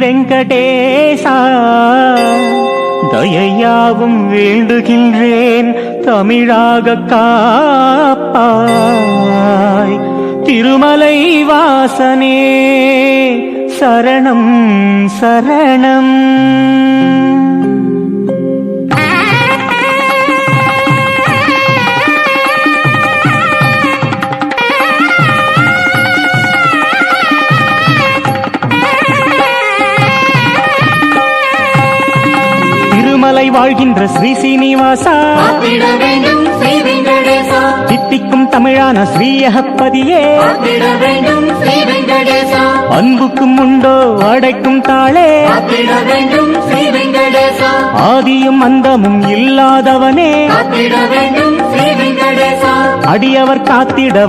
வெங்கடேசா தயையாவும் வேண்டுகின்றேன் தமிழாக காப்பாய். திருமலை வாசனே சரணம் சரணம். திருமலை வாழ்கின்ற ஸ்ரீ சீனிவாசா. தித்திக்கும் தமிழான ஸ்ரீயகப்பதியே. அன்புக்கும் உண்டோ அடைக்கும் தாளே. ஆதியும் அந்தமும் இல்லாதவனே. அடியவர் காத்திட